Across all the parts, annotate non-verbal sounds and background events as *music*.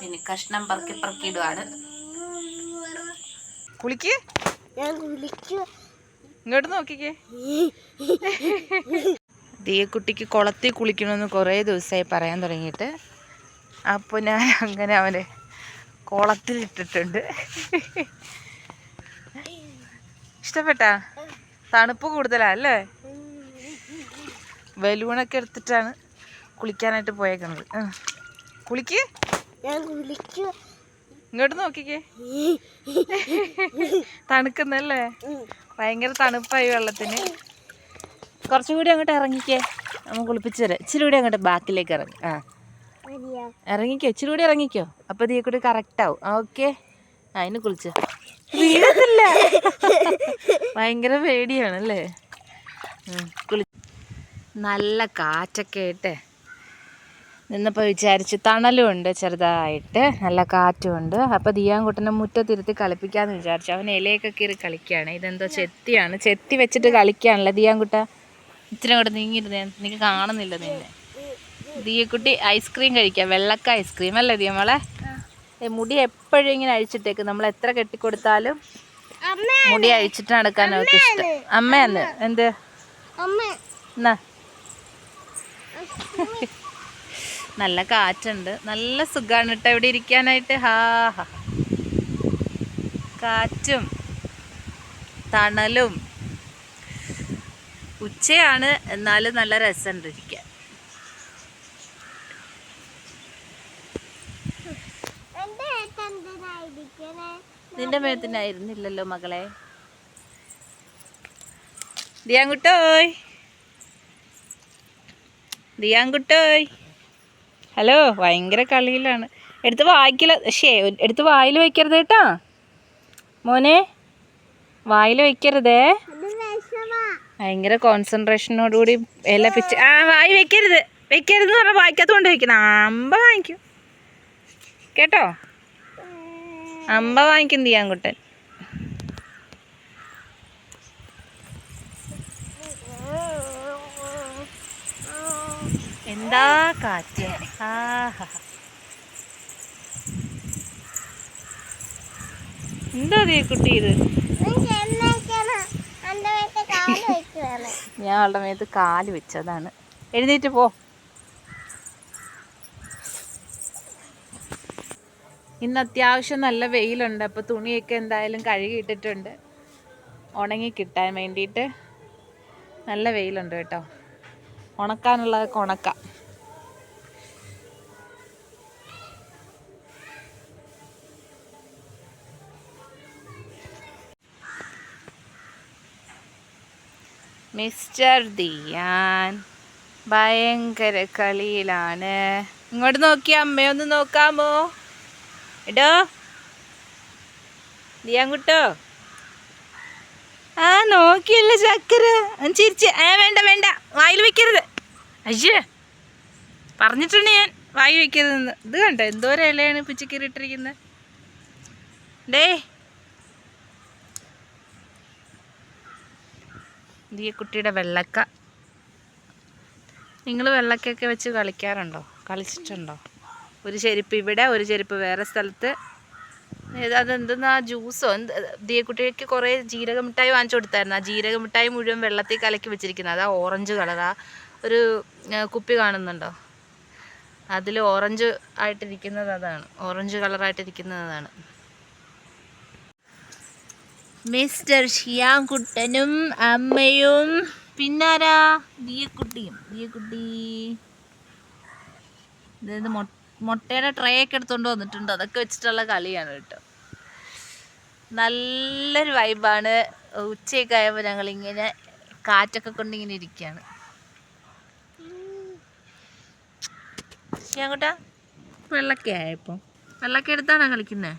പിന്നെ കഷ്ണം പറക്കി പറക്കിയിടുവാണ് കുളിക്ക്? ഞാൻ കുളിക്കും. ഇങ്ങോട്ട് നോക്കിക്കേ. *laughs* ദിയക്കുട്ടിക്ക് കുട്ടിക്ക് കുളത്തിൽ കുളിക്കണമെന്ന് കുറേ ദിവസമായി പറയാൻ തുടങ്ങിയിട്ട്. അപ്പോൾ ഞാൻ അങ്ങനെ അവനെ കുളത്തിലിട്ടിട്ടുണ്ട്. ഇഷ്ടപ്പെട്ടാ? തണുപ്പ് കൂടുതലാ അല്ലേ? ബലൂണൊക്കെ എടുത്തിട്ടാണ് കുളിക്കാനായിട്ട് പോയേക്കുന്നത്. കുളിക്ക്? ഞാൻ ഇങ്ങോട്ട് നോക്കിക്കേ. തണുക്കുന്നല്ലേ? ഭയങ്കര തണുപ്പായി വെള്ളത്തിന്. കുറച്ചും കൂടി അങ്ങോട്ട് ഇറങ്ങിക്കേ. നമ്മൾ കുളിപ്പിച്ചു തരാം. ഇച്ചിരി കൂടി അങ്ങോട്ട് ബാക്കിലേക്ക് ഇറങ്ങി. ആ. ഇറങ്ങിക്കോ. ഇച്ചിരി കൂടി ഇറങ്ങിക്കോ. അപ്പോൾ ഇതേ കൂടി കറക്റ്റ് ആവും. ഓക്കെ. അതിന് കുളിച്ച്. വീഴത്തില്ല. ഭയങ്കര പേടിയാണല്ലേ? കുളി നല്ല കാറ്റൊക്കെ ആയിട്ട്. നിന്നപ്പോൾ വിചാരിച്ച് തണലും ഉണ്ട് ചെറുതായിട്ട് നല്ല കാറ്റും ഉണ്ട് അപ്പോൾ ദിയാൻകുട്ടനെ മുറ്റത്തിരുത്തി കളിപ്പിക്കാമെന്ന് വിചാരിച്ചു. അവൻ ഇലയൊക്കെ കീറി കളിക്കുകയാണ്. ഇതെന്തോ ചെത്തിയാണ്. ചെത്തി വെച്ചിട്ട് കളിക്കുകയാണല്ലോ ദിയാൻകുട്ട? ഇച്ചിരി കൂടെ നീങ്ങിയിരുന്നേ. എനിക്ക് കാണുന്നില്ല നിന്നെ. ദിയക്കുട്ടി ഐസ്ക്രീം കഴിക്കാം. വെള്ളക്ക ഐസ്ക്രീം അല്ലേ ദിയ മോളെ? മുടി എപ്പോഴും ഇങ്ങനെ അഴിച്ചിട്ടേക്ക്. നമ്മൾ എത്ര കെട്ടിക്കൊടുത്താലും മുടി അഴിച്ചിട്ട് നടക്കാൻ അവർക്ക് ഇഷ്ടം. അമ്മയെന്ന് എന്ത്? എന്നാ നല്ല കാറ്റുണ്ട്. നല്ല സുഖമാണ് കേട്ടോ ഇവിടെ ഇരിക്കാനായിട്ട്. ഹാ ഹാ. കാറ്റും തണലും ഉച്ചയാണ്. എന്നാലും നല്ല രസമുണ്ട് ഇരിക്കാൻ. നിന്റെ മേത്തിനായിരുന്നില്ലല്ലോ മകളെ. ദിയാൻകുട്ടോയ് ദിയാൻകുട്ടോയ് ഹലോ ഭയങ്കര കളിയിലാണ്. എടുത്ത് വായിക്കില്ല ശേ എടുത്ത് വായിൽ വയ്ക്കരുത് കേട്ടോ. മോനെ വായിൽ വിഷമാ ഭയങ്കര കോൺസെൻട്രേഷനോടുകൂടി എല്ലാ പിച്ച് ആ വായി വെക്കരുത്. വെക്കരുത് എന്ന് പറഞ്ഞാൽ വായിക്കാത്ത കൊണ്ട് വെക്കണം. അമ്പ വാങ്ങിക്കും. കേട്ടോ? അമ്പ വാങ്ങിക്കും ദിയാൻകുട്ടൻ എന്താ കാറ്റ് ആഹാ എന്താ ദേ കുട്ടി ഇത്? ഞാൻ അവളുടെ മേത്ത് കാൽ വെച്ചതാണ്. എഴുന്നേറ്റ് പോ. ഇന്ന് അത്യാവശ്യം നല്ല വെയിലുണ്ട് അപ്പോൾ തുണിയൊക്കെ എന്തായാലും കഴുകിയിട്ടിട്ടുണ്ട്. ഉണങ്ങി കിട്ടാൻ വേണ്ടിയിട്ട് നല്ല വെയിലുണ്ട് കേട്ടോ. ഉണക്കാനുള്ളതൊക്കെ ഉണക്കാം. മിസ്റ്റർ ദിയാൻ. ഭയങ്കര കളിയിലാണ്. ഇങ്ങോട്ട് നോക്കി അമ്മയൊന്ന് നോക്കാമോ? എടോ. ദിയാൻ കുട്ടോ. ആ നോക്കിയല്ല ചക്കര ചിരിച്ച്. ഏ വേണ്ട വേണ്ട. വായിൽ വെക്കരുത്. അയ്യേ. പറഞ്ഞിട്ടുണ്ട് ഞാൻ. വായി വെക്കരുതെന്ന്. ഇത് കണ്ടോ? എന്തോരം ഇലയാണ് പിച്ചിക്കറി ഇട്ടിരിക്കുന്നത്. ഈ കുട്ടിയുടെ വെള്ളക്ക. നിങ്ങൾ വെള്ളക്കൊക്കെ വെച്ച് കളിക്കാറുണ്ടോ? കളിച്ചിട്ടുണ്ടോ? ഒരു ചെരുപ്പ് ഇവിടെ ഒരു ചെരുപ്പ് വേറെ സ്ഥലത്ത്. അതെന്തെന്നാ ജ്യൂസോ? എന്ത് ദിയക്കുട്ടിക്ക് കുറേ ജീരക മിഠായി വാങ്ങിച്ചു കൊടുത്തായിരുന്നു. ആ ജീരക മിഠായി മുഴുവൻ വെള്ളത്തിൽ കലക്കി വെച്ചിരിക്കുന്നത്. അതാ ഓറഞ്ച് കളറാ. ഒരു കുപ്പി കാണുന്നുണ്ടോ? അതിൽ ഓറഞ്ച് ആയിട്ടിരിക്കുന്നത് അതാണ്. ഓറഞ്ച് കളറായിട്ടിരിക്കുന്നത് അതാണ്. മിസ്റ്റർ ഷിയാൻകുട്ടനും അമ്മയും. പിന്നാരാ? ദിയക്കുട്ടിയും. ദിയക്കുട്ടി. അതായത് മുട്ടയുടെ ട്രേ ഒക്കെ എടുത്തുകൊണ്ട് വന്നിട്ടുണ്ട്. അതൊക്കെ വെച്ചിട്ടുള്ള കളിയാണ് കേട്ടോ. നല്ലൊരു വൈബാണ് ഉച്ചയൊക്കെ ആയപ്പോൾ ഞങ്ങളിങ്ങനെ കാറ്റൊക്കെ കൊണ്ട് ഇങ്ങനെ ഇരിക്കുകയാണ് ഷിയാൻകുട്ടാ വെള്ളക്കെ ആയപ്പോൾ വെള്ളക്കെ എടുത്താണോ കളിക്കുന്നത്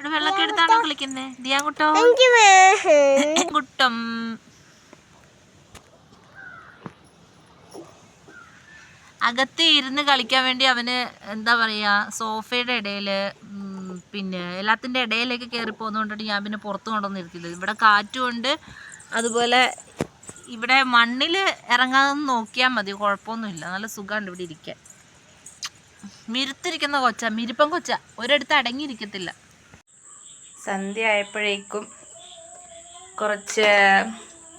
ഇവിടെ വെള്ളക്ക എടുത്താണോ കളിക്കുന്നേ? ദിയാ കുട്ടോ. *laughs* കുട്ടം. അകത്ത് ഇരുന്ന് കളിക്കാൻ വേണ്ടി അവന് എന്താ പറയുക സോഫയുടെ ഇടയിൽ പിന്നെ എല്ലാത്തിന്റെ ഇടയിലേക്ക് കയറി പോകുന്നതുകൊണ്ടിട്ട് ഞാൻ പിന്നെ പുറത്ത് ഇരുത്തില്ല ഇവിടെ കാറ്റുമുണ്ട് അതുപോലെ ഇവിടെ മണ്ണിൽ ഇറങ്ങാതെ നോക്കിയാൽ മതി. കുഴപ്പമൊന്നുമില്ല. നല്ല സുഖമുണ്ട് ഇവിടെ ഇരിക്കാൻ. മിരുത്തിരിക്കുന്ന കൊച്ച. മിരുപ്പം കൊച്ച. ഒരിടത്ത് അടങ്ങിയിരിക്കത്തില്ല. സന്ധ്യ ആയപ്പോഴേക്കും കുറച്ച്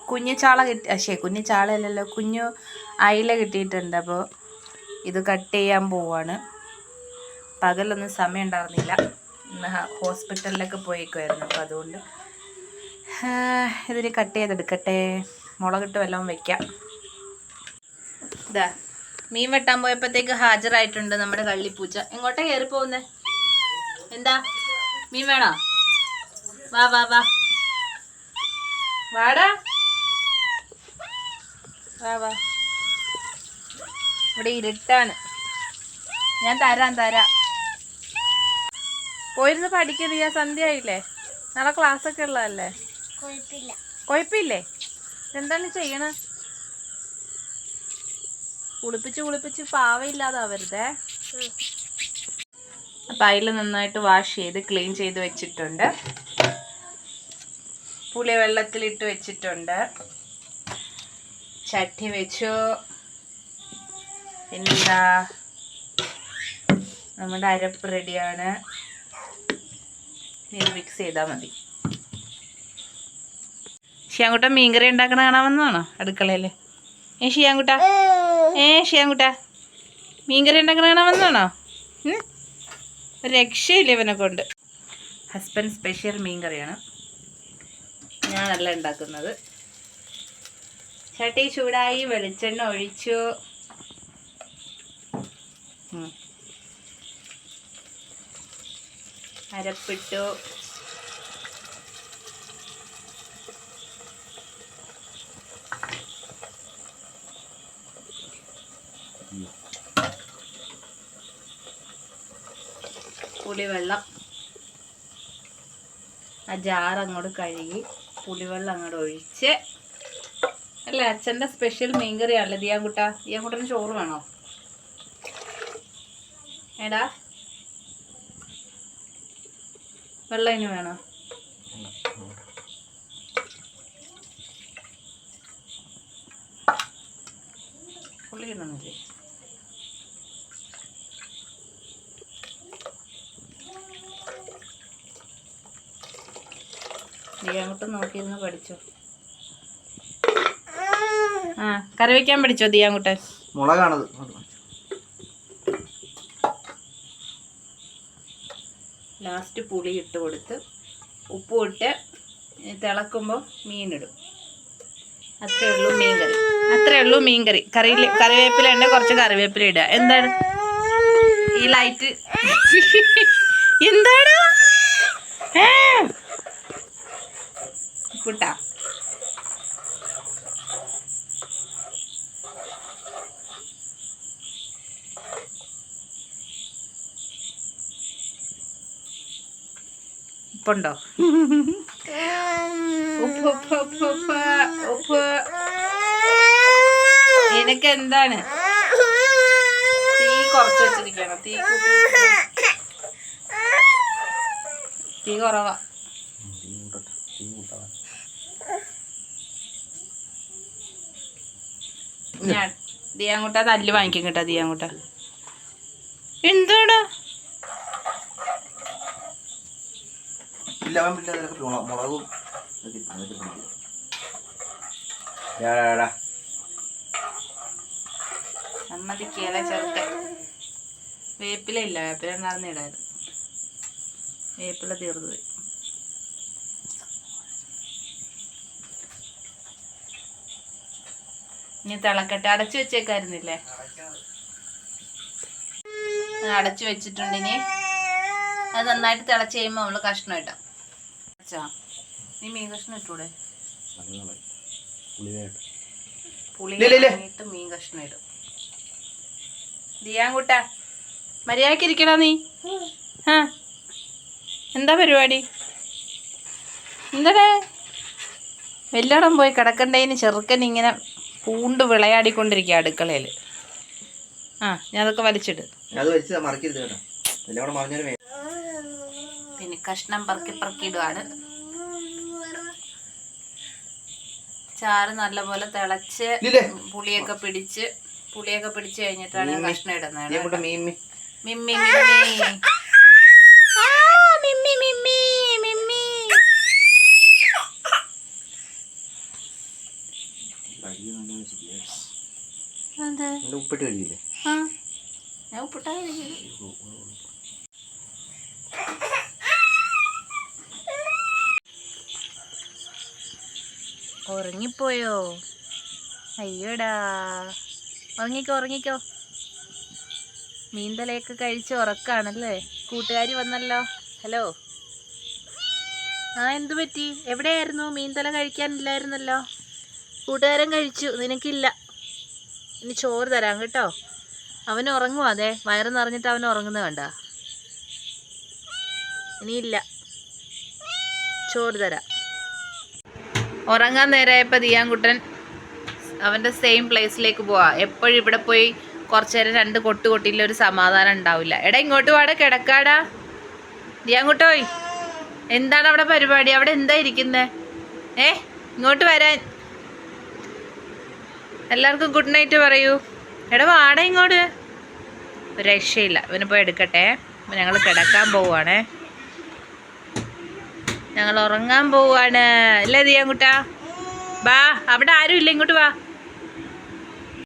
കുഞ്ഞു ചാള കിട്ടി പക്ഷേ കുഞ്ഞു ചാളയല്ലല്ലോ കുഞ്ഞു അയില കിട്ടിയിട്ടുണ്ട്. അപ്പോൾ ഇത് കട്ട് ചെയ്യാൻ പോവാണ്. പകലൊന്നും സമയം ഉണ്ടായിരുന്നില്ല ഇന്ന് ഹോസ്പിറ്റലിലൊക്കെ പോയേക്കുമായിരുന്നു അപ്പോൾ അതുകൊണ്ട് ഇതിന് കട്ട് ചെയ്തെടുക്കട്ടെ മുളകിട്ട് വല്ലതും വെക്കാം. ഇതാ മീൻ വെട്ടാൻ പോയപ്പോഴത്തേക്ക് ഹാജരായിട്ടുണ്ട് നമ്മുടെ കള്ളിപ്പൂച്ച. എങ്ങോട്ടാ കയറി പോകുന്നത് എന്താ? മീൻ വേണോ? വാ വാ വാ. വാടാ. വാ വാ. ഇവിടെ ഇരുട്ടാണ്. ഞാൻ തരാം തരാം. പോയിരുന്ന് പഠിക്കരുത് ഞാൻ സന്ധ്യ ആയില്ലേ നാളെ ക്ലാസ് ഒക്കെ ഉള്ളതല്ലേ കുഴപ്പമില്ല എന്താണ് ചെയ്യണ? കുളിപ്പിച്ച് കുളിപ്പിച്ച് പാവയില്ലാതാവരുതേ അപ്പം അതിൽ നന്നായിട്ട് വാഷ് ചെയ്ത് ക്ലീൻ ചെയ്ത് വെച്ചിട്ടുണ്ട്. പുളി വെള്ളത്തിലിട്ട് വെച്ചിട്ടുണ്ട്. ചട്ടി വെച്ചു. പിന്നെന്താ? നമ്മുടെ അരപ്പ് റെഡിയാണ്. മിക്സ് ചെയ്താൽ മതി. ഷിയാങ്കുട്ട മീൻകറി ഉണ്ടാക്കണ കാണാമെന്നാണോ അടുക്കളയിൽ ഏ ഷിയാങ്കുട്ട ഏ ഷിയാങ്കുട്ട മീൻകറി ഉണ്ടാക്കണ? ഒരു രക്ഷയില്ല ഇവനെ കൊണ്ട്. ഹസ്ബൻഡ് സ്പെഷ്യൽ മീൻകറിയാണ്. ഞാനല്ല ഉണ്ടാക്കുന്നത്. ചട്ടി ചൂടായി വെളിച്ചെണ്ണ ഒഴിച്ചു. അരപ്പിട്ടു. പുളിവെള്ളം. ആ ജാർ അങ്ങോട്ട് കഴുകി. പുളിവെള്ളം അങ്ങോട്ട് ഒഴിച്ച്. അല്ല അച്ഛന്റെ സ്പെഷ്യൽ മീൻകറിയാണല്ലേ ദിയാൻകുട്ട? ദിയാൻകുട്ടന് ചോറ് വേണോ? എടാ വെള്ളം ഇനി വേണോ? പുള്ളി നീ അങ്ങോട്ട് നോക്കിയിരുന്ന് പഠിച്ചോ? ആ. കറി വെക്കാൻ പഠിച്ചോ ദിയാങ്കുട്ടൻ? മുളകാണത്. ലാസ്റ്റ് പുളി ഇട്ട് കൊടുത്ത് ഉപ്പും ഇട്ട് തിളക്കുമ്പോൾ മീനിടും. അത്രേ ഉള്ളൂ മീൻ കറി. അത്രേ ഉള്ളൂ മീൻ കറി. കറിയിൽ കറിവേപ്പില ഉണ്ട് കുറച്ച് കറിവേപ്പില ഇടുക. എന്താണ്? ഈ ലൈറ്റ് *laughs* എന്താണ്? കുട്ടാ ഉപ്പുണ്ടോ? ഉപ്പ് ഉപ്പ് ഉപ്പ് നിനക്ക് എന്താണ് തീ കുറച്ച് വെച്ചിരിക്കണം തീ തീ കുറവാ. ഞാൻ ദിയാങ്കുട്ട തല്ല് വാങ്ങിക്കും കേട്ടോ ദിയാങ്കുട്ട. എന്താടാ മുളകും. സമ്മതിക്കല വേപ്പില ഇല്ല വേപ്പില നടന്നിടായിരുന്നു വേപ്പില തീർന്നു പോയി. ഇനി തിളക്കട്ടെ. അടച്ചു വെച്ചേക്കായിരുന്നില്ലേ? അടച്ചു വെച്ചിട്ടുണ്ട് ഇനി. അത് നന്നായിട്ട് തിളച്ച് കഴിയുമ്പോൾ നമ്മൾ കഷ്ണം ഇട്ടാം അച്ഛാ നീ മീൻ കഷ്ണം ഇട്ടൂടെ. പുളി മീൻ കഷ്ണം ഇടും. ദിയാൻകുട്ട മര്യാദയ്ക്ക് ഇരിക്കടാ നീ? ആ. എന്താ പരിപാടി? എന്താടേ? വെല്ലോടം പോയി കിടക്കണ്ടേന് ചെറുക്കൻ ഇങ്ങനെ പൂണ്ട് വിളയാടിക്കൊണ്ടിരിക്കുക അടുക്കളയിൽ ആ ഞാൻ അതൊക്കെ വലിച്ചിട്ട് പിന്നെ കഷ്ണം പറക്കി പറക്കി ഇടുവാണ്. ചാറ് നല്ലപോലെ തിളച്ച് പുളിയൊക്കെ പിടിച്ച് പുളിയൊക്കെ പിടിച്ച് കഴിഞ്ഞിട്ടാണ് കഷ്ണം ഇടുന്നത് മിമ്മി മിമ്മി ആ, മിമ്മി മിമ്മി മിമ്മി എന്താ? ഉപ്പിട്ട് കഴിഞ്ഞില്ലേ? ആ. ഞാൻ ഉപ്പിട്ടാ ഉറങ്ങിപ്പോയോ? അയ്യോടാ. ഉറങ്ങിക്കോ ഉറങ്ങിക്കോ. മീന്തലയൊക്കെ കഴിച്ച് ഉറക്കാണല്ലേ? കൂട്ടുകാരി വന്നല്ലോ. ഹലോ. ആ എന്തു പറ്റി? എവിടെയായിരുന്നു? മീന്തല കഴിക്കാനില്ലായിരുന്നല്ലോ കൂട്ടുകാരൻ കഴിച്ചു. നിനക്കില്ല. ഇനി ചോറ് തരാം കേട്ടോ. അവൻ ഉറങ്ങും അതെ വയറ് നിറഞ്ഞിട്ട് അവൻ ഉറങ്ങുന്നത് കണ്ട. ഇനിയില്ല. ചോറ് തരാം. ഉറങ്ങാൻ നേരമായപ്പോൾ ദിയാൻകുട്ടൻ അവന്റെ സെയിം പ്ലേസിലേക്ക് പോവാ. എപ്പോഴും ഇവിടെ പോയി കുറച്ച് നേരം രണ്ട് കൊട്ട് കൊട്ടിയില്ല ഒരു സമാധാനം ഉണ്ടാവില്ല. എടാ ഇങ്ങോട്ട് വാട കിടക്കാടാ. ദിയാൻകുട്ടോയ് എന്താണ് അവിടെ പരിപാടി? അവിടെ എന്താ ഇരിക്കുന്നത് ഏ ഇങ്ങോട്ട് വരാൻ എല്ലാവർക്കും ഗുഡ് നൈറ്റ് പറയൂ. എടാ വാടാ ഇങ്ങോട്ട്. ഒരു രക്ഷയില്ല. ഇവന് പോയി എടുക്കട്ടെ. ഞങ്ങൾ കിടക്കാൻ പോവുകയാണേ ഞങ്ങൾ ഉറങ്ങാൻ പോവാണ് അല്ലേ ദിയാൻകുട്ടാ? ബാ അവിടെ ആരും ഇല്ല? ഇങ്ങോട്ട് വാ.